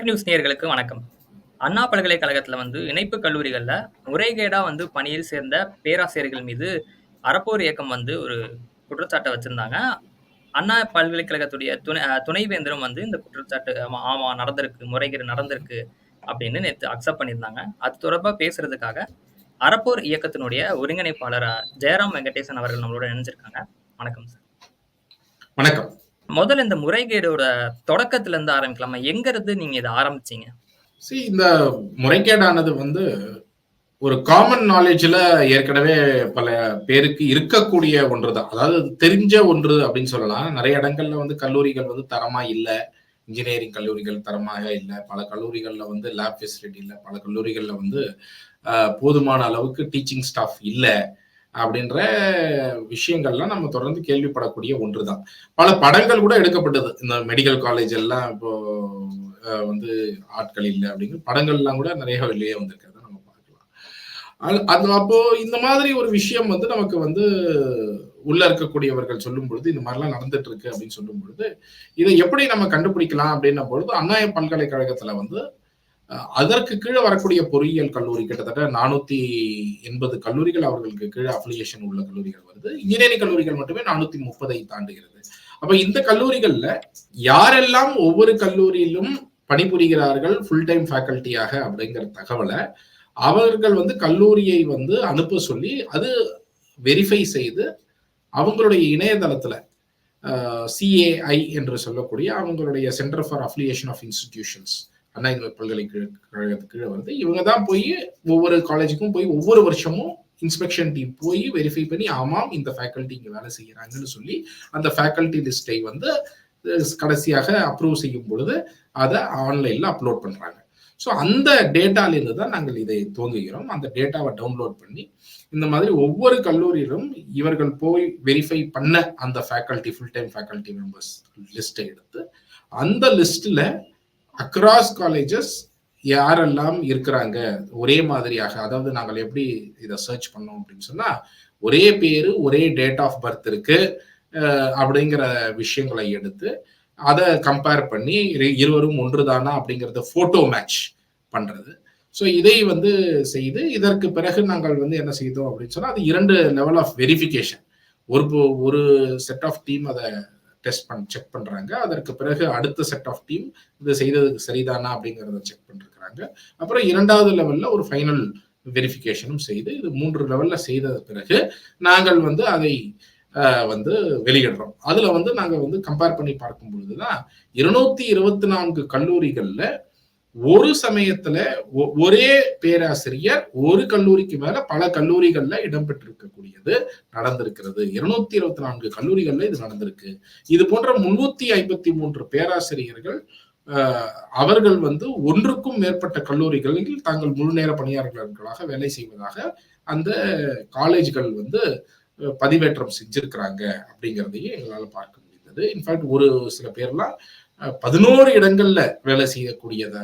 Tech news நேயர்களுக்கு வணக்கம். அண்ணா பல்கலைக்கழகத்துல வந்து இணைப்பு கல்லூரிகள்ல முறைகேடா வந்து பணியில் சேர்ந்த பேராசிரியர்கள் மீது அறப்போர் இயக்கம் வந்து ஒரு குற்றச்சாட்டை வச்சிருந்தாங்க. அண்ணா பல்கலைக்கழகத்துடைய துணை துணைவேந்தரும் வந்து இந்த குற்றச்சாட்டு ஆமா ஆமா, நடந்திருக்கு முறைகேடு நடந்திருக்கு அப்படின்னு நேற்று அக்செப்ட் பண்ணியிருந்தாங்க. அது தொடர்பாக பேசுறதுக்காக அறப்போர் இயக்கத்தினுடைய ஒருங்கிணைப்பாளர் ஜெயராம் வெங்கடேசன் அவர்கள் நம்மளோட இணைஞ்சிருக்காங்க. வணக்கம் சார் வணக்கம். முதல்ல இந்த முறைகேடோட தொடக்கத்துல இருந்து ஆரம்பிக்கலாமா? எங்க இருந்து நீங்க இதை ஆரம்பிச்சீங்க? சி இந்த முறைகேடானது வந்து ஒரு காமன் நாலேஜ்ல ஏற்கனவே பல பேருக்கு இருக்கக்கூடிய ஒன்று தான் அதாவது தெரிஞ்ச ஒன்று அப்படின்னு சொல்லலாம். நிறைய இடங்கள்ல வந்து கல்லூரிகள் வந்து தரமா இல்லை. இன்ஜினியரிங் கல்லூரிகள் தரமாக இல்லை. பல கல்லூரிகள்ல வந்து லேப் ஃபெசிலிட்டி இல்லை. பல கல்லூரிகள்ல வந்து போதுமான அளவுக்கு டீச்சிங் ஸ்டாஃப் இல்லை. அப்படின்ற விஷயங்கள்லாம் நம்ம தொடர்ந்து கேள்விப்படக்கூடிய ஒன்று தான் பல படங்கள் கூட எடுக்கப்பட்டது. இந்த மெடிக்கல் காலேஜ் எல்லாம் இப்போ வந்து ஆட்கள் இல்லை அப்படிங்கிற படங்கள்லாம் கூட நிறைய வெளியே வந்திருக்கிறத நம்ம பார்க்கலாம். அது- அது அப்போ இந்த மாதிரி ஒரு விஷயம் வந்து நமக்கு வந்து உள்ள இருக்கக்கூடியவர்கள் சொல்லும் பொழுது இந்த மாதிரிலாம் நடந்துட்டு இருக்கு அப்படின்னு சொல்லும் பொழுது இதை எப்படி நம்ம கண்டுபிடிக்கலாம் அப்படின்ன பொழுது அண்ணாய பல்கலைக்கழகத்துல வந்து அதற்கு கீழே வரக்கூடிய பொறியியல் கல்லூரி கிட்டத்தட்ட நானூத்தி எண்பது கல்லூரிகள் அவர்களுக்கு கீழே அஃபிலியேஷன் உள்ள கல்லூரிகள் வருது. இன்ஜினியரிங் கல்லூரிகள் மட்டுமே நானூத்தி முப்பதை தாண்டுகிறது. அப்ப இந்த கல்லூரிகள்ல யாரெல்லாம் ஒவ்வொரு கல்லூரியிலும் பணிபுரிகிறார்கள் ஃபுல் டைம் ஃபேக்கல்ட்டியாக அப்படிங்கிற தகவலை அவர்கள் வந்து கல்லூரியை வந்து அனுப்ப சொல்லி அது வெரிஃபை செய்து அவங்களுடைய இணையதளத்துல சிஏஐ என்று சொல்லக்கூடிய அவங்களுடைய centre for affiliation of institutions Anna இந்திய பல்கலைக்கழகத்துக்கு கீழே வந்து இவங்க தான் போய் ஒவ்வொரு காலேஜுக்கும் போய் ஒவ்வொரு வருஷமும் இன்ஸ்பெக்ஷன் டீம் போய் வெரிஃபை பண்ணி ஆமாம் இந்த ஃபேக்கல்ட்டி இங்கே வேலை செய்கிறாங்கன்னு சொல்லி அந்த ஃபேக்கல்ட்டி லிஸ்டை வந்து கடைசியாக அப்ரூவ் செய்யும் பொழுது அதை ஆன்லைனில் அப்லோட் பண்ணுறாங்க ஸோ அந்த டேட்டாலேருந்து தான் நாங்கள் இதை துவங்குகிறோம். அந்த டேட்டாவை டவுன்லோட் பண்ணி இந்த மாதிரி ஒவ்வொரு கல்லூரியிலும் இவர்கள் போய் வெரிஃபை பண்ண அந்த faculty full time faculty members லிஸ்ட்டை எடுத்து அந்த லிஸ்ட்டில் அக்ராஸ் காலேஜஸ் யாரெல்லாம் இருக்கிறாங்க? ஒரே மாதிரியாக அதாவது நாங்கள் எப்படி இதை சர்ச் பண்ணோம் அப்படின்னு சொன்னா ஒரே பேரு ஒரே டேட் ஆஃப் பர்த் இருக்கு. அப்படிங்கிற விஷயங்களை எடுத்து அதை கம்பேர் பண்ணி இரு- இருவரும் ஒன்றுதானா அப்படிங்கிறத போட்டோ மேட்ச் பண்றது. ஸோ இதை வந்து செய்து இதற்கு பிறகு நாங்கள் வந்து என்ன செய்தோம் அப்படின்னு சொன்னால் அது இரண்டு லெவல் ஆஃப் வெரிஃபிகேஷன் ஒரு போ- ஒரு செட் ஆஃப் டீம் அதை டெஸ்ட் பண்ண செக் பண்ணுறாங்க அதற்கு பிறகு அடுத்த செட் ஆஃப் டீம் இது செய்ததுக்கு சரிதானா அப்படிங்கிறத செக் பண்ணிருக்கிறாங்க. அப்புறம் இரண்டாவது லெவலில் ஒரு ஃபைனல் வெரிஃபிகேஷனும் செய்து இது மூன்று லெவலில் செய்த பிறகு நாங்கள் வந்து அதை வந்து வெளியிடுறோம். அதில் வந்து நாங்கள் வந்து கம்பேர் பண்ணி பார்க்கும் பொழுதுதான் இருநூத்தி இருபத்தி நான்கு கல்லூரிகளில் ஒரு சமயத்துல ஒ- ஒரே பேராசிரியர் ஒரு கல்லூரிக்கு மேல பல கல்லூரிகள்ல இடம்பெற்றிருக்கக்கூடியது நடந்திருக்கிறது. இருநூத்தி இருபத்தி நான்கு கல்லூரிகள்ல இது நடந்திருக்கு. இது போன்ற முன்னூத்தி ஐம்பத்தி மூன்று பேராசிரியர்கள் அவர்கள் வந்து ஒன்றுக்கும் மேற்பட்ட கல்லூரிகளில் தாங்கள் முழு நேர பணியாளர்களாக வேலை செய்வதாக அந்த காலேஜ்கள் வந்து பதிவேற்றம் செஞ்சிருக்கிறாங்க அப்படிங்கிறதையும் எங்களால் பார்க்க முடிந்தது இன்ஃபேக்ட் ஒரு சில பேர்லாம் பதினோரு இடங்கள்ல வேலை செய்யக்கூடியத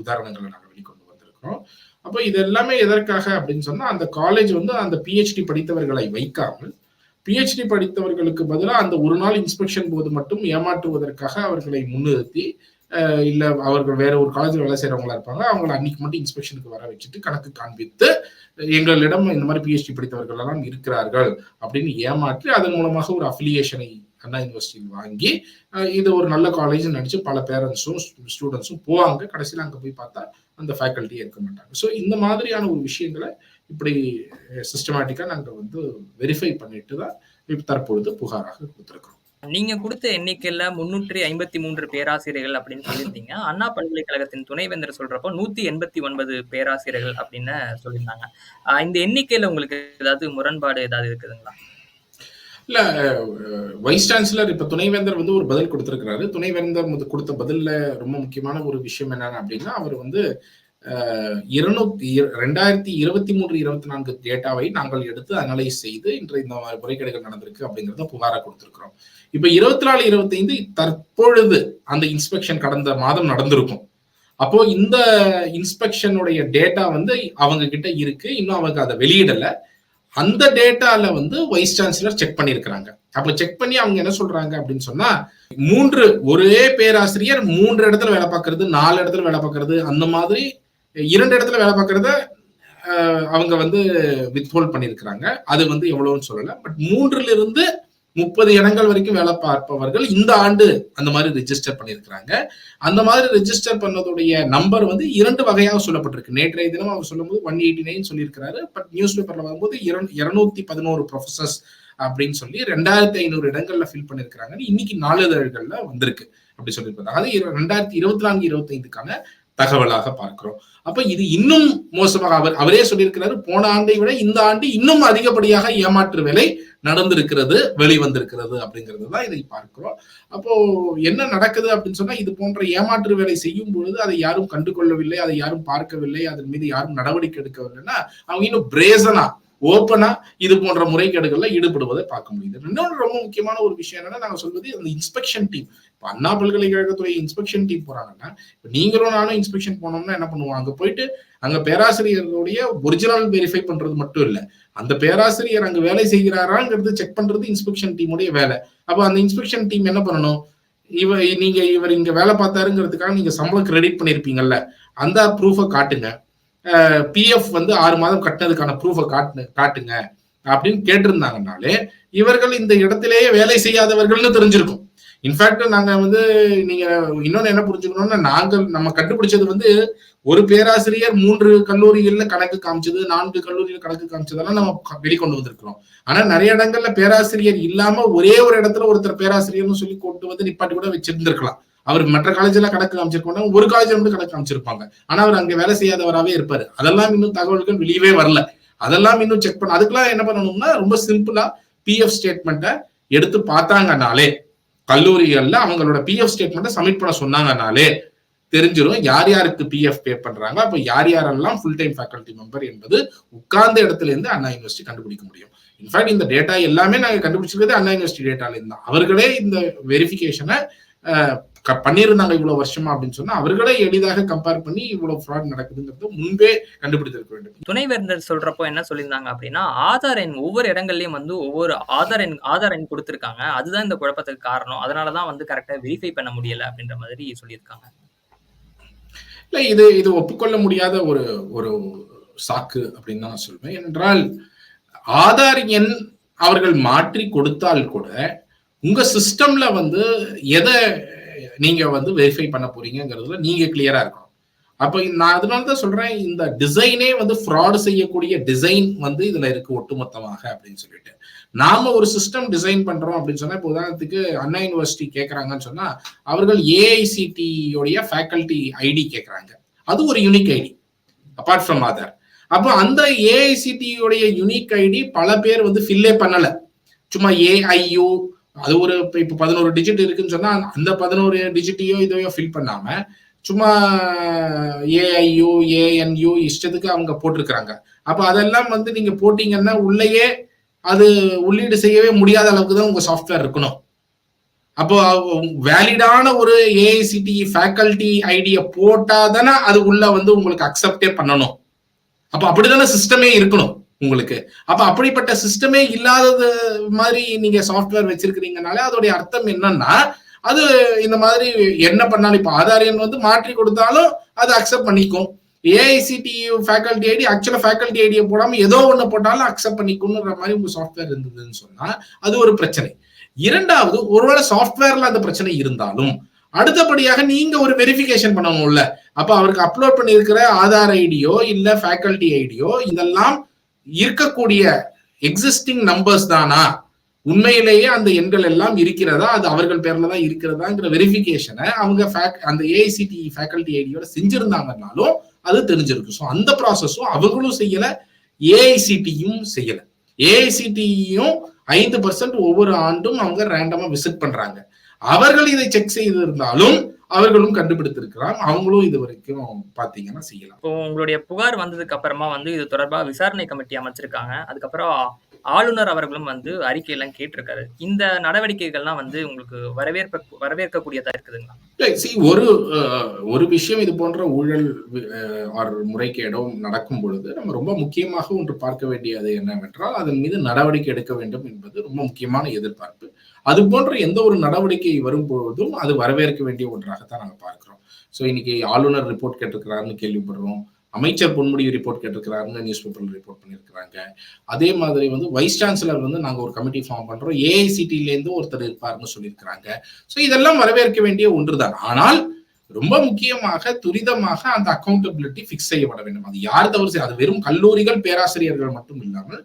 உதாரணங்களை நாங்கள் வெளிக்கொண்டு வந்திருக்கிறோம். அப்போ இது எல்லாமே எதற்காக அப்படின்னு சொன்னா அந்த காலேஜ் வந்து அந்த பிஹெச்டி படித்தவர்களை வைக்காமல் பிஹெச்டி படித்தவர்களுக்கு பதிலாக அந்த ஒரு நாள் இன்ஸ்பெக்ஷன் போது மட்டும் ஏமாற்றுவதற்காக அவர்களை முன்னிறுத்தி இல்லை அவர்கள் வேற ஒரு காலேஜில் வேலை செய்கிறவங்களா இருப்பாங்க அவங்களை அன்னைக்கு மட்டும் இன்ஸ்பெக்ஷனுக்கு வர வச்சுட்டு கணக்கு காண்பித்து எங்களிடம் இந்த மாதிரி பிஹெச்டி படித்தவர்கள் எல்லாம் இருக்கிறார்கள் அப்படின்னு ஏமாற்றி அதன் மூலமாக ஒரு அஃபிலியேஷனை அண்ணா யூனிவர்சிட்டியில் வாங்கி இது ஒரு நல்ல காலேஜ் நினைச்சு பல பேரண்ட்ஸும் ஸ்டூடெண்ட்ஸும் போவாங்க. கடைசியில் அங்க போய் பார்த்தா அந்த ஃபேக்கல்ட்டியே இருக்க மாட்டாங்க. ஸோ இந்த மாதிரியான ஒரு விஷயங்களை இப்படி சிஸ்டமேட்டிக்காக நாங்க வந்து வெரிஃபை பண்ணிட்டு தான் இப்போ தற்பொழுது புகாராக கொடுத்துருக்குறோம். நீங்க கொடுத்த எண்ணிக்கையில முன்னூற்றி ஐம்பத்தி மூன்று பேராசிரியர்கள் அப்படின்னு சொல்லியிருந்தீங்க. அண்ணா பல்கலைக்கழகத்தின் துணைவேந்தர் சொல்றப்போ நூத்தி எண்பத்தி ஒன்பது பேராசிரியர்கள் அப்படின்னு சொல்லியிருந்தாங்க. இந்த எண்ணிக்கையில உங்களுக்கு ஏதாவது முரண்பாடு ஏதாவது இருக்குதுங்களா? இல்ல வைஸ் சான்சலர் இப்ப துணைவேந்தர் வந்து ஒரு பதில் கொடுத்திருக்கிறாரு. துணைவேந்தர் வந்து கொடுத்த பதில்ல ரொம்ப முக்கியமான ஒரு விஷயம் என்னன்னு அப்படின்னா அவர் வந்து இருநூத்தி ரெண்டாயிரத்தி இருபத்தி மூன்று இருபத்தி நான்கு டேட்டாவை நாங்கள் எடுத்து அனலைஸ் செய்து இன்று இந்த மாதிரி முறைகேடுகள் நடந்திருக்கு அப்படிங்கிறத புகாரா கொடுத்திருக்கிறோம். இப்ப இருபத்தி நாலு இருபத்தைந்து தற்பொழுது அந்த இன்ஸ்பெக்ஷன் கடந்த மாதம் நடந்திருக்கும். அப்போ இந்த இன்ஸ்பெக்ஷனுடைய டேட்டா வந்து அவங்க கிட்ட இருக்கு. இன்னும் அவங்க அதை வெளியிடல. அந்த டேட்டால வந்து வைஸ் சான்சலர் செக் பண்ணியிருக்கிறாங்க அப்ப செக் பண்ணி அவங்க என்ன சொல்றாங்க அப்படின்னு சொன்னா மூன்று ஒரே பேராசிரியர் மூன்று இடத்துல வேலை பார்க்கறது நாலு இடத்துல வேலை பார்க்கறது அந்த மாதிரி இரண்டு இடத்துல வேலை பார்க்கறத அவங்க வந்து வித்ஹோல்ட் பண்ணியிருக்கிறாங்க அது வந்து எவ்வளவுன்னு சொல்லலை. பட் மூன்றுல இருந்து முப்பது இடங்கள் வரைக்கும் வேலை பார்ப்பவர்கள் இந்த ஆண்டு அந்த மாதிரி ரிஜிஸ்டர் பண்ணியிருக்கிறாங்க. அந்த மாதிரி ரிஜிஸ்டர் பண்ணதுடைய நம்பர் வந்து இரண்டு வகையாக சொல்லப்பட்டிருக்கு. நேற்றைய தினம் அவர் சொல்லும்போது ஒன் எயிட்டி நைன் சொல்லியிருக்கிறாரு. பட் நியூஸ் பேப்பர்ல வரும்போது இருநூத்தி பதினோரு ப்ரொஃபசர்ஸ் அப்படின்னு சொல்லி ரெண்டாயிரத்தி ஐநூறு இடங்கள்ல ஃபில் பண்ணிருக்கிறாங்கன்னு இன்னைக்கு நாளிதழ்கள்ல வந்திருக்கு. அப்படி சொல்லியிருக்காங்க அதாவது ரெண்டாயிரத்தி இருபத்தி நான்கு இருபத்தி ஐந்துக்கான தகவலாக பார்க்கிறோம். அப்ப இது இன்னும் மோசமாக அவர் அவரே சொல்லியிருக்கிறாரு போன ஆண்டை விட இந்த ஆண்டு இன்னும் அதிகப்படியாக ஏமாற்று வேலை நடந்திருக்கிறது வெளிவந்திருக்கிறது அப்படிங்கிறது தான் இதை பார்க்கிறோம். அப்போ என்ன நடக்குது அப்படின்னு சொன்னா இது போன்ற ஏமாற்று வேலை செய்யும் பொழுது அதை யாரும் கண்டுகொள்ளவில்லை அதை யாரும் பார்க்கவில்லை அதன் மீது யாரும் நடவடிக்கை எடுக்கவில்லைன்னா அவங்க இன்னும் பிரேசனா ஓப்பனா இது போன்ற முறைகேடுகள்ல ஈடுபடுவதை பார்க்க முடியுது. இன்னொன்று ரொம்ப முக்கியமான ஒரு விஷயம் என்னன்னா நாங்க சொல்வது அந்த இன்ஸ்பெக்ஷன் டீம் இப்ப அண்ணா பல்கலைக்கழகத்துறை இன்ஸ்பெக்ஷன் டீம் போறாங்கன்னா நீங்களும் நானும் இன்ஸ்பெக்ஷன் போனோம்னா என்ன பண்ணுவோம்? அங்க போயிட்டு அங்க பேராசிரியர்களுடைய ஒரிஜினல் வெரிஃபை பண்றது மட்டும் இல்ல அந்த பேராசிரியர் அங்க வேலை செய்கிறாராங்கிறது செக் பண்றது இன்ஸ்பெக்ஷன் டீமுடைய வேலை. அப்ப அந்த இன்ஸ்பெக்ஷன் டீம் என்ன பண்ணணும்? இவ நீங்க இவர் இங்க வேலை பார்த்தாருங்கிறதுக்காக நீங்க சம்பளம் கிரெடிட் பண்ணிருப்பீங்கல்ல அந்த ப்ரூஃபை காட்டுங்க. பிஎஃப் வந்து ஆறு மாதம் கட்டினதுக்கான ப்ரூஃபை காட்டு காட்டுங்க அப்படின்னு கேட்டிருந்தாங்கனாலே இவர்கள் இந்த இடத்திலேயே வேலை செய்யாதவர்கள்னு தெரிஞ்சிருக்கும். இன்ஃபேக்ட் நாங்க வந்து நீங்க இன்னொன்னு என்ன புரிஞ்சுக்கணும்னா நாங்கள் நம்ம கண்டுபிடிச்சது வந்து ஒரு பேராசிரியர் மூன்று கல்லூரிகள்ல கணக்கு காமிச்சது நான்கு கல்லூரியில் கணக்கு காமிச்சதெல்லாம் நம்ம க- வெளிக்கொண்டு வந்திருக்கிறோம். ஆனா நிறைய இடங்கள்ல பேராசிரியர் இல்லாம ஒரே ஒரு இடத்துல ஒருத்தர் பேராசிரியர்னு சொல்லி கொண்டு வந்து நிப்பாட்டி கூட வச்சிருந்திருக்கலாம். அவர் மற்ற காலேஜ்ல கணக்கு காமிச்சிருக்கோம் ஒரு காலேஜ்ல மட்டும் கணக்கு காமிச்சிருப்பாங்க. ஆனா அவர் அங்க வேலை செய்யாதவராகவே இருப்பாரு. அதெல்லாம் இன்னும் தகவல்கள் வெளியவே வரல. அதெல்லாம் இன்னும் செக் பண்ண அதுக்கெல்லாம் என்ன பண்ணணும்னா ரொம்ப சிம்பிளா பிஎஃப் ஸ்டேட்மெண்ட்டை எடுத்து பார்த்தாங்கனாலே கல்லூரிகள்ல அவங்களோட பிஎஃப் ஸ்டேட்மெண்ட்டை சப்மிட் பண்ண சொன்னாங்கனாலே தெரிஞ்சிடும் யார் யாருக்கு பிஎஃப் பே பண்றாங்க. அப்ப யார் யாரெல்லாம் ஃபுல் டைம் ஃபேக்கல்டி மெம்பர் என்பது உட்கார்ந்த இடத்துல இருந்து அண்ணா யூனிவர்சிட்டி கண்டுபிடிக்க முடியும். இன்ஃபேக்ட் இந்த டேட்டா எல்லாமே நாங்க கண்டுபிடிச்சிருக்கிறது அண்ணா யூனிவர்சிட்டி டேட்டால இருந்து அவர்களே இந்த வெரிஃபிகேஷனை பண்ணியிருந்தாங்க இவ்வளவு வருஷமா அப்படின்னு சொன்னா அவர்களே எளிதாக கம்பேர் பண்ணி இவ்வளவு ஃப்ராட் நடக்குதுங்கிறது முன்பே கண்டுபிடித்திருக்க வேண்டும். துணைவேந்தர் சொல்றப்போ என்ன சொல்லியிருந்தாங்க அப்படின்னா ஆதார் எண் ஒவ்வொரு இடங்கள்லயும் வந்து ஒவ்வொரு ஆதார் எண் ஆதார் எண் கொடுத்திருக்காங்க. அதுதான் இந்த குழப்பத்துக்கு காரணம். அதனாலதான் வந்து கரெக்டா வெரிஃபை பண்ண முடியல அப்படின்ற மாதிரி சொல்லியிருக்காங்க. இல்ல இது இது ஒப்புக்கொள்ள முடியாத ஒரு ஒரு சாக்கு அப்படின்னு தான் நான் சொல்வேன். என்றால் ஆதார் எண் அவர்கள் மாற்றி கொடுத்தால் கூட உங்க சிஸ்டம்ல வந்து எதை நீங்க வந்து வெரிஃபை பண்ண போறீங்கிறதுல நீங்க கிளியரா இருக்கணும். அப்ப நான் அதனால தான் சொல்றேன் இந்த டிசைனே வந்து ஃப்ராடு செய்யக்கூடிய டிசைன் வந்து இதுல இருக்கு ஒட்டுமொத்தமாக அப்படின்னு சொல்லிட்டு. நாம ஒரு சிஸ்டம் டிசைன் பண்றோம் அப்படின்னு சொன்னா இப்போ உதாரணத்துக்கு அண்ணா யூனிவர்சிட்டி கேட்கறாங்கன்னு சொன்னா அவர்கள் ஏஐசிடி உடைய ஃபேக்கல்டி ஐடி கேட்கறாங்க அது ஒரு unique ID apart from other அப்போ அந்த ஏஐசிடியோடைய யூனிக் ஐடி பல பேர் வந்து ஃபில்லே பண்ணல. சும்மா ஏஐயு அது ஒரு இப்ப இப்போ பதினோரு டிஜிட் இருக்குன்னு சொன்னா அந்த பதினோரு டிஜிட்டையோ இதையோ ஃபில் பண்ணாம சும்மா ஏஐயு ஏஎன்யூ இஷ்டத்துக்கு அவங்க போட்டிருக்கிறாங்க. அப்ப அதெல்லாம் வந்து நீங்க போட்டீங்கன்னா உள்ளேயே அது உள்ளீடு செய்யவே முடியாத அளவுக்கு தான் உங்க சாஃப்ட்வேர் இருக்கணும். அப்போ வேலிடான ஒரு ஏஐசிடி ஃபேக்கல்டி ஐடியை போட்டாதானே அது உள்ள வந்து உங்களுக்கு அக்செப்டே பண்ணணும். அப்ப அப்படிதானே சிஸ்டமே இருக்கணும். உங்களுக்கு. அப்ப அப்படிப்பட்ட சிஸ்டமே இல்லாதது மாதிரி நீங்க சாஃப்ட்வேர் வச்சிருக்கிறீங்கனாலே அதோடைய அர்த்தம் என்னன்னா அது இந்த மாதிரி என்ன பண்ணாலும் இப்ப ஆதார் எண் வந்து மாற்றி கொடுத்தாலும் அது அக்செப்ட் பண்ணிக்கும். AICTE faculty ID actually faculty ஐடியை போடாம ஏதோ ஒண்ணு போட்டாலும் அக்செப்ட் பண்ணிக்கும்ன்ற மாதிரி உங்க சாஃப்ட்வேர் இருந்ததுன்னு சொன்னா அது ஒரு பிரச்சனை. இரண்டாவது ஒருவேளை சாஃப்ட்வேர்ல அந்த பிரச்சனை இருந்தாலும் அடுத்தபடியாக நீங்க ஒரு வெரிஃபிகேஷன் பண்ணணும்ல. அப்ப அவருக்கு அப்லோட் பண்ணியிருக்கிற ஆதார் ஐடியோ இல்ல ஃபேக்கல்டி ஐடியோ இதெல்லாம் இருக்கக்கூடிய எக்ஸிஸ்டிங் நம்பர்ஸ் தானா? உண்மையிலேயே அந்த எண்கள் எல்லாம் இருக்கிறதா? அது அவர்கள் பேர்ல தான் இருக்கிறதாங்கிற வெரிஃபிகேஷனை அவங்க அந்த ஏஐசிடி ஃபேக்கல்டி ஐடியோட செஞ்சிருந்தாங்கனாலும் அது தெரிஞ்சிருக்கு. ஸோ அந்த ப்ராசஸும் அவங்களும் செய்யல ஏஐசிடியும் செய்யல. ஏஐசிடியும் ஐந்து பர்சன்ட் ஒவ்வொரு ஆண்டும் அவங்க ரேண்டமா விசிட் பண்றாங்க. அவர்கள் இதை செக் செய்திருந்தாலும் அவர்களும் கண்டுபிடித்திருக்கிறான் அவங்களும் இது வரைக்கும் பாத்தீங்கன்னா செய்யலாம். இப்போ உங்களுடைய புகார் வந்ததுக்கு அப்புறமா வந்து இது தொடர்பா விசாரணை கமிட்டி அமைச்சிருக்காங்க. அதுக்கப்புறம் ஆளுநர் அவர்களும் வந்து அறிக்கையெல்லாம் கேட்டிருக்காரு. இந்த நடவடிக்கைகள்லாம் வந்து உங்களுக்கு வரவேற்ப வரவேற்கக்கூடியதா இருக்குதுங்களா? சி ஒரு ஒரு விஷயம் இது போன்ற ஊழல் ஆர் முறைகேடும் நடக்கும் பொழுது, நம்ம ரொம்ப முக்கியமாக ஒன்று பார்க்க வேண்டியது என்னவென்றால், அதன் மீது நடவடிக்கை எடுக்க வேண்டும் என்பது ரொம்ப முக்கியமான எதிர்பார்ப்பு. அது போன்ற எந்த ஒரு நடவடிக்கை வரும்பொழுதும், அது வரவேற்க வேண்டிய ஒன்றாகத்தான் நாங்கள் பார்க்கிறோம். ஸோ இன்னைக்கு ஆளுநர் ரிப்போர்ட் கேட்டிருக்கிறாருன்னு கேள்விப்படுறோம். அமைச்சர் பொன்முடி ரிப்போர்ட் கேட்டிருக்கிறாருன்னு நியூஸ் பேப்பர்ல ரிப்போர்ட் பண்ணியிருக்கிறாங்க. அதே மாதிரி வந்து வைஸ் சான்சலர் வந்து நாங்கள் ஒரு கமிட்டி ஃபார்ம் பண்றோம். ஏஐசிடிலேருந்து ஒருத்தர் இருப்பாருன்னு சொல்லியிருக்கிறாங்க. ஸோ இதெல்லாம் வரவேற்க வேண்டிய ஒன்று தான் ஆனால் ரொம்ப முக்கியமாக துரிதமாக அந்த அக்கௌண்டபிலிட்டி ஃபிக்ஸ் செய்யப்பட வேண்டும். அது யார் தவறு செய்ய அது வெறும் கல்லூரிகள், பேராசிரியர்கள் மட்டும் இல்லாமல்,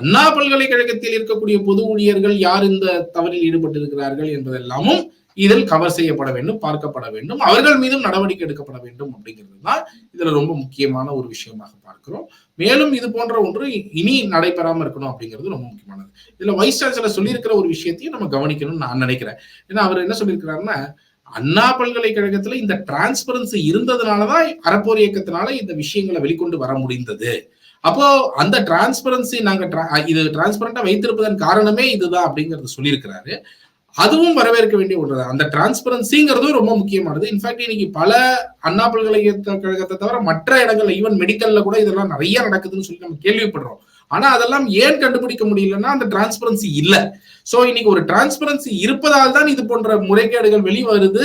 அண்ணா பல்கலைக்கழகத்தில் இருக்கக்கூடிய பொது ஊழியர்கள் யார் இந்த தவறில் ஈடுபட்டிருக்கிறார்கள் என்பதெல்லாமும் இதில் கவர் செய்யப்பட வேண்டும், பார்க்கப்பட வேண்டும். அவர்கள் மீதும் நடவடிக்கை எடுக்கப்பட வேண்டும் அப்படிங்கிறது தான் இதுல ரொம்ப முக்கியமான ஒரு விஷயமாக பார்க்கிறோம். மேலும் இது போன்ற ஒன்று இனி நடைபெறாமல் இருக்கணும் அப்படிங்கிறது ரொம்ப முக்கியமானது. இதுல வைஸ் சான்சலர் சொல்லியிருக்கிற ஒரு விஷயத்தையும் நம்ம கவனிக்கணும்னு நான் நினைக்கிறேன். ஏன்னா அவர் என்ன சொல்லியிருக்கிறாருன்னா, அண்ணா பல்கலைக்கழகத்துல இந்த டிரான்ஸ்பரன்சி இருந்ததுனாலதான் அறப்போர் இயக்கத்தினால இந்த விஷயங்களை வெளிக்கொண்டு வர முடிந்தது. அப்போ அந்த டிரான்ஸ்பரன்சி நாங்க இது டிரான்ஸ்பரண்டா வைத்திருப்பதன் காரணமே இதுதான் அப்படிங்கறத சொல்லியிருக்கிறாரு. அதுவும் வரவேற்க வேண்டிய ஒன்றுதான். அந்த டிரான்ஸ்பரன்சிங்கிறதும் ரொம்ப முக்கியமானது. இன்ஃபேக்ட் இன்னைக்கு பல அண்ணா பல்கலைக்கழகத்தை தவிர மற்ற இடங்கள்ல ஈவன் மெடிக்கல்ல கூட இதெல்லாம் நிறைய நடக்குதுன்னு சொல்லி நம்ம கேள்விப்படுறோம். ஆனா அதெல்லாம் ஏன் கண்டுபிடிக்க முடியலன்னா அந்த டிரான்ஸ்பரன்சி இல்ல. சோ இன்னைக்கு ஒரு டிரான்ஸ்பரன்சி இருப்பதால் தான் இது போன்ற முறைகேடுகள் வெளிவருது.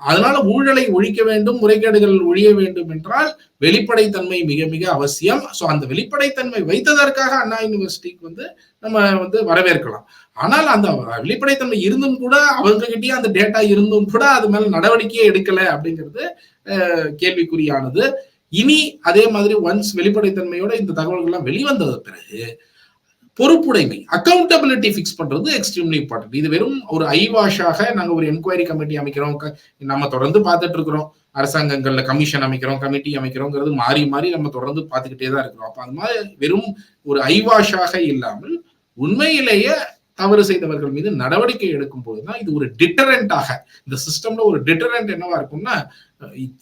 அதனால ஊழலை ஒழிக்க வேண்டும், முறைகேடுகள் ஒழிய வேண்டும் என்றால் வெளிப்படைத்தன்மை மிக மிக அவசியம். ஸோ அந்த வெளிப்படைத்தன்மை வைத்ததற்காக அண்ணா யூனிவர்சிட்டிக்கு வந்து நம்ம வந்து வரவேற்கலாம். ஆனால் அந்த வெளிப்படைத்தன்மை இருந்தும் கூட அவங்க கிட்டயே அந்த டேட்டா இருந்தும் கூட அது மேல நடவடிக்கையே எடுக்கல அப்படிங்கிறது கேள்விக்குறியானது. இனி அதே மாதிரி ஒன்ஸ் வெளிப்படைத்தன்மையோட இந்த தகவல்கள்லாம் வெளிவந்தது பிறகு பொறுப்புடைமை அக்கௌண்டபிலிட்டி ஃபிக்ஸ் பண்றது எக்ஸ்ட்ரீம்லி இம்பார்ட்டன்ட். இது வெறும் ஒரு ஐவாஷாக நாங்க ஒரு என்கொயரி கமிட்டி அமைக்கிறோம். க நம்ம தொடர்ந்து பார்த்துட்டு இருக்கிறோம். அரசாங்கங்கள்ல கமிஷன் அமைக்கிறோம், கமிட்டி அமைக்கிறோங்கிறது மாறி மாறி நம்ம தொடர்ந்து பார்த்துக்கிட்டே தான் இருக்கிறோம். அப்ப அந்த மாதிரி வெறும் ஒரு ஐவாஷாக இல்லாமல் உண்மையிலேயே தவறு செய்தவர்கள் மீது நடவடிக்கை எடுக்கும் போதுதான் இது ஒரு டிட்டரண்டாக இந்த சிஸ்டம்ல ஒரு டிட்டரண்ட் என்னவா இருக்கும்னா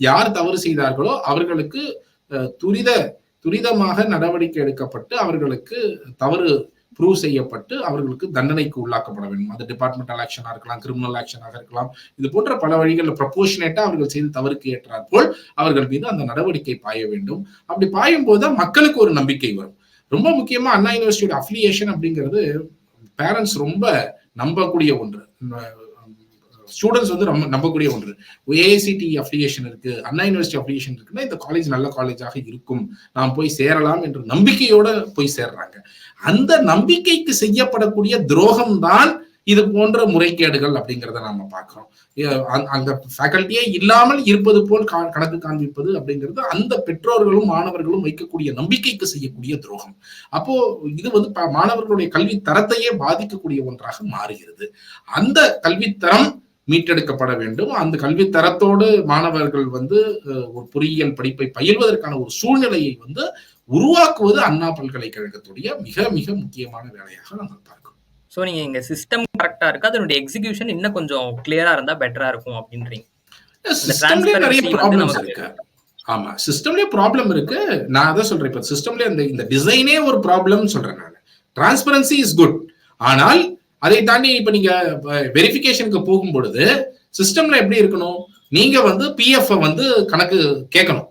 யார் தவறு செய்தார்களோ அவர்களுக்கு துரித துரிதமாக நடவடிக்கை எடுக்கப்பட்டு அவர்களுக்கு தவறு ப்ரூவ் செய்யப்பட்டு அவர்களுக்கு தண்டனைக்கு உள்ளாக்கப்பட வேண்டும். அது டிபார்ட்மெண்டல் ஆக்ஷனாக இருக்கலாம், கிரிமினல் ஆக்ஷனாக இருக்கலாம். இது போன்ற பல வழிகளில் ப்ரப்போர்ஷனேட்டாக அவர்கள் செய்து தவறுக்கு ஏற்றார் போல் அவர்கள் மீது அந்த நடவடிக்கை பாய வேண்டும். அப்படி பாயும் போது மக்களுக்கு ஒரு நம்பிக்கை வரும். ரொம்ப முக்கியமா அண்ணா யூனிவர்சிட்டியோட அஃபிலியேஷன் அப்படிங்கிறது பேரண்ட்ஸ் ரொம்ப நம்பக்கூடிய ஒன்று. ஸ்டூடெண்ட்ஸ் வந்து ரொம்ப நம்பக்கூடிய ஒன்று. ஏஐசிடி அப்ளிகேஷன் இருக்கு, அண்ணா யூனிவர்சிட்டி அப்ளிகேஷன் இருக்குன்னா இந்த காலேஜ் நல்ல காலேஜாக இருக்கும். நாம் போய் சேரலாம் என்ற நம்பிக்கையோட போய் சேர்றாங்க. அந்த நம்பிக்கைக்கு செய்யப்படக்கூடிய துரோகம் தான் இது போன்ற முறைகேடுகள் அப்படிங்கிறத நாம பார்க்கிறோம். அந்த ஃபேக்கல்ட்டியே இல்லாமல் இருப்பது போல் கணக்கு காண்பிப்பது அப்படிங்கிறது அந்த பெற்றோர்களும் மாணவர்களும் வைக்கக்கூடிய நம்பிக்கைக்கு செய்யக்கூடிய துரோகம். அப்போ இது வந்து மாணவர்களுடைய கல்வி தரத்தையே பாதிக்கக்கூடிய ஒன்றாக மாறுகிறது. அந்த கல்வித்தரம் மீட்டெடுக்கப்பட வேண்டும். அந்த கல்வி தரத்தோடு மாணவர்கள் வந்து ஒரு பொறியியல் படிப்பை பயில்வதற்கான ஒரு சூழ்நிலையை வந்து உருவாக்குவது அண்ணா பல்கலைக்கழகத்துடைய மிக மிக முக்கியமான வேலையாக நாங்கள் பார்க்கிறோம். சோ நீங்க இங்க சிஸ்டம் கரெக்ட்டா இருக்கு. அதனுடைய எக்ஸிகியூஷன் இன்னும் கொஞ்சம் கிளியரா இருந்தா பெட்டரா இருக்கும் அப்படின்றீங்க. சிஸ்டம்லயே நிறைய ப்ராப்ளம்ஸ் இருக்கு. ஆமா சிஸ்டம்லயே ப்ராப்ளம் இருக்கு. நான் அதான் சொல்றேன். இப்ப சிஸ்டம்ல இந்த இந்த டிசைனே ஒரு ப்ராப்ளம் சொல்றேன் நானு. Transparency is good. ஆனால் அதை தாண்டி இப்ப நீங்க வெரிஃபிகேஷனுக்கு போகும் பொழுது சிஸ்டம்ல எப்படி இருக்கணும்? நீங்க வந்து பிஎஃப் வந்து கணக்கு கேட்கணும்.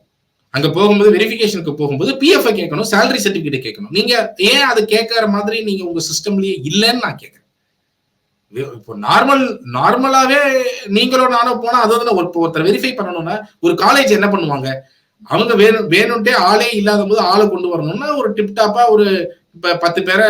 அங்க போகும்போது வெரிஃபிகேஷனுக்கு போகும்போது பிஎஃப் கேட்கணும், சேலரி சர்டிபிகேட் கேட்கணும். நீங்க ஏன் அது கேட்கற மாதிரி நீங்க உங்க சிஸ்டம்லயே இல்லைன்னு நான் கேட்கறேன் இப்போ நார்மல் நார்மலாவே நீங்களோ நானோ போனா ஒரு ஒருத்தர் வெரிஃபை பண்ணணும்னா ஒரு காலேஜ் என்ன பண்ணுவாங்க? அவங்க வேணும் வேணும்ட்டே ஆளே இல்லாத போது ஆளை கொண்டு வரணும்னா ஒரு டிப்டாப்பா ஒரு இப்ப பத்து பேரை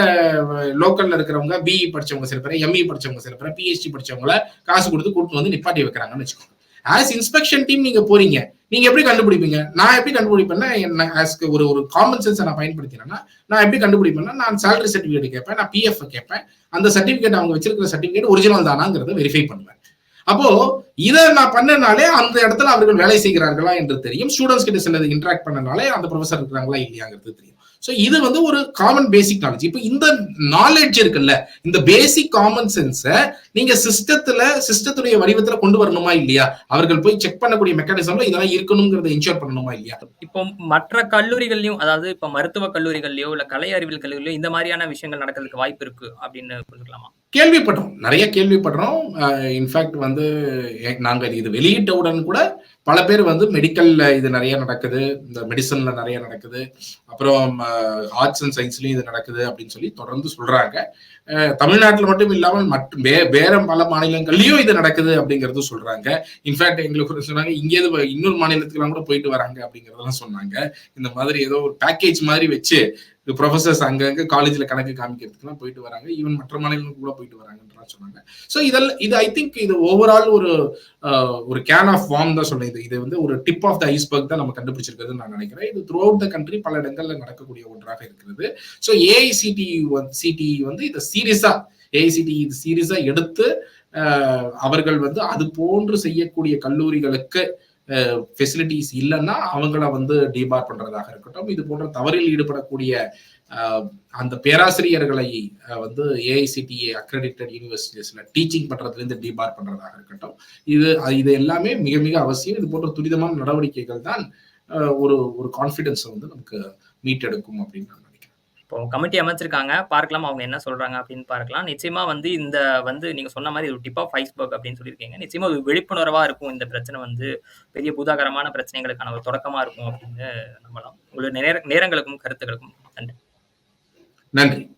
லோக்கல்ல இருக்கிறவங்க பிஇ படிச்சவங்க சில பேர் எம்இ படிச்சவங்க சில பேர் பிஹெச்டி படிச்சவங்கள காசு கொடுத்து கூட்டு வந்து நிப்பாட்டி வைக்கிறாங்கன்னு வச்சுக்கோங்க. ஆஸ் இன்ஸ்பெக்ஷன் டீம் நீங்க போறீங்க நீங்க எப்படி கண்டுபிடிப்பீங்க? நான் எப்படி கண்டுபிடிப்பேன்னா என்ன ஆஸ் ஒரு ஒரு காமன் சென்ஸை நான் பயன்படுத்தினேன்னா நான் எப்படி கண்டுபிடிப்பேன்னா நான் சேலரி சர்டிபிகேட் கேட்பேன் நான் பிஎஃப் கேட்பேன். அந்த சர்டிபிகேட் அவங்க வச்சிருக்கிற சர்டிபிகேட் ஒரிஜினல் தானாங்கிறத வெரிஃபை பண்ணுவேன். அப்போ இதை நான் பண்ணனாலே அந்த இடத்துல அவர்கள் வேலை செய்கிறார்களா என்று தெரியும். ஸ்டூடெண்ட்ஸ் கிட்ட சிலது இன்ட்ராக்ட் பண்ணனாலே அந்த ப்ரொஃபசர் இருக்கிறாங்களா இல்லையாங்கிறது தெரியும். ஸோ இது வந்து ஒரு காமன் பேசிக் நாலேஜ் இப்போ இந்த நாலேஜ் இருக்குல்ல இந்த பேசிக் காமன் சென்ஸை நீங்க சிஸ்டத்துல சிஸ்டத்துடைய வடிவத்துல கொண்டு வரணுமா இல்லையா? அவர்கள் போய் செக் பண்ணக்கூடிய மெக்கானிசம்ல இதெல்லாம் இருக்கணுங்கிறத இன்ஷூர் பண்ணணுமா இல்லையா? இப்போ மற்ற கல்லூரிகள்லயும் அதாவது இப்ப மருத்துவ கல்லூரிகள்லயோ இல்ல கலை அறிவியல் கல்லூரிலயோ இந்த மாதிரியான விஷயங்கள் நடக்கிறதுக்கு வாய்ப்பு இருக்கு அப்படின்னு புரிஞ்சுக்கலாமா? கேள்விப்படுறோம் நிறைய கேள்விப்படுறோம் இன்ஃபேக்ட் வந்து எ- நாங்க இது வெளியிட்டவுடன் கூட பல பேர் வந்து மெடிக்கல்ல இது நிறைய நடக்குது. இந்த மெடிசன்ல நிறைய நடக்குது. அப்புறம் ஆர்ட்ஸ் அண்ட் சயின்ஸ்லயும் இது நடக்குது அப்படின்னு சொல்லி தொடர்ந்து சொல்றாங்க. தமிழ்நாட்டில் மட்டும் இல்லாமல் மற்ற வே- வேற பல மாநிலங்கள்லயும் இது நடக்குது அப்படிங்கறது சொல்றாங்க. இன்ஃபேக்ட் எங்களுக்கு சொன்னாங்க இங்கே இன்னொரு மாநிலத்துக்குலாம் கூட போயிட்டு வராங்க அப்படிங்கறதெல்லாம் சொன்னாங்க. இந்த மாதிரி ஏதோ ஒரு பேக்கேஜ் மாதிரி வச்சு ப்ரொஃபசர்ஸ் அங்கங்க காலேஜ்ல கணக்கு காமிக்கிறதுக்குலாம் போயிட்டு வராங்க. ஈவன் மற்ற மாநிலங்களுக்கு கூட போயிட்டு வராங்கன்றா சொன்னாங்க. ஸோ இதெல்லாம் இது ஐ திங்க் இது ஓவரால் ஒரு ஒரு கேன் ஆஃப் வார்ம் தான் சொல்றேன். இது இது வந்து ஒரு டிப் ஆஃப் த ஐஸ்பர்க் தான் நம்ம கண்டுபிடிச்சிருக்கிறதுன்னு நான் நினைக்கிறேன். இது த்ரூ அவுட் த கண்ட்ரி பல இடங்கள்ல நடக்கக்கூடிய ஒன்றாக இருக்கிறது. ஸோ ஏஐசிடி சிடி வந்து இதை சீரியஸா ஏஐசிடி இது சீரியஸா எடுத்து அவர்கள் வந்து அது போன்று செய்யக்கூடிய கல்லூரிகளுக்கு ஃபெசிலிட்டிஸ் இல்லைன்னா அவங்கள வந்து டிபார் பண்றதாக இருக்கட்டும். இது போன்ற தவறில் ஈடுபடக்கூடிய அந்த பேராசிரியர்களை வந்து ஏஐசிடிஏ அக்ரெடிட்டட் யூனிவர்சிட்டிஸ்ல டீச்சிங் பண்றதுலேருந்து டிபார் பண்றதாக இருக்கட்டும். இது இது எல்லாமே மிக மிக அவசியம். இது போன்ற துரிதமான நடவடிக்கைகள் தான் ஒரு ஒரு கான்ஃபிடென்ஸை வந்து நமக்கு மீட்டெடுக்கும் அப்படின்னு இப்போ கமிட்டி அமைச்சிருக்காங்க. பார்க்கலாம் அவங்க என்ன சொல்றாங்க அப்படின்னு பார்க்கலாம். நிச்சயமா வந்து இந்த வந்து நீங்க சொன்ன மாதிரி ஒரு டிப் ஆஃப் ஐஸ்பர்க் அப்படின்னு சொல்லியிருக்கீங்க. நிச்சயமா ஒரு விழிப்புணர்வா இருக்கும் இந்த பிரச்சனை வந்து. பெரிய பூதாகரமான பிரச்சனைகளுக்கான ஒரு தொடக்கமா இருக்கும் அப்படின்னு நம்பலாம். உங்களுடைய நேர நேரங்களுக்கும் கருத்துக்களுக்கும் நன்றி. நன்றி.